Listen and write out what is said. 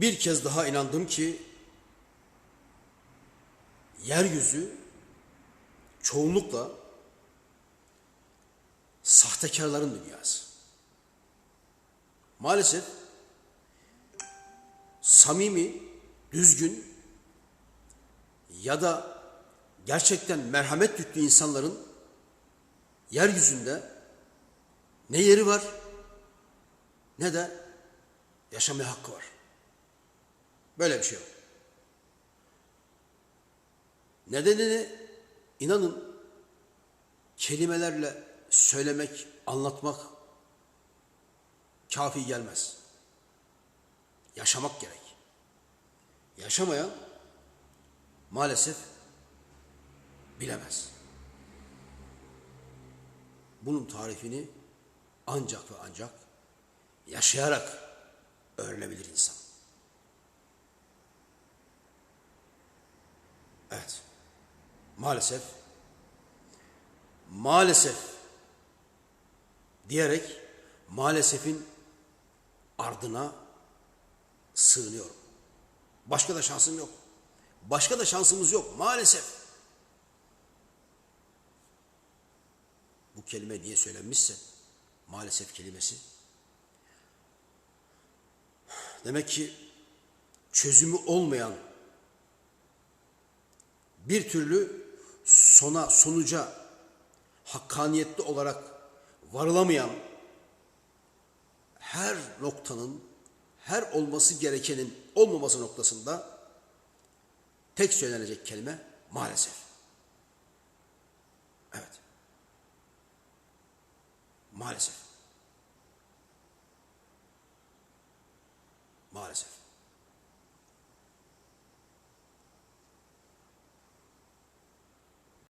bir kez daha inandım ki yeryüzü çoğunlukla sahtekarların dünyası. Maalesef samimi, düzgün ya da gerçekten merhamet yüklü insanların yeryüzünde ne yeri var ne de yaşamaya hakkı var. Böyle bir şey yok. Nedenini inanın kelimelerle söylemek, anlatmak kafi gelmez. Yaşamak gerek. Yaşamayan maalesef bilemez. Bunun tarifini ancak ve ancak yaşayarak öğrenebilir insan. Evet. Maalesef maalesef diyerek maalesefin ardına sığınıyorum. Başka da şansım yok. Başka da şansımız yok maalesef. Bu kelime niye söylenmişse maalesef kelimesi demek ki çözümü olmayan bir türlü sona sonuca hakkaniyetli olarak varılamayan her noktanın her olması gerekenin olmaması noktasında tek söylenecek kelime maalesef. Evet. Maalesef. Maalesef.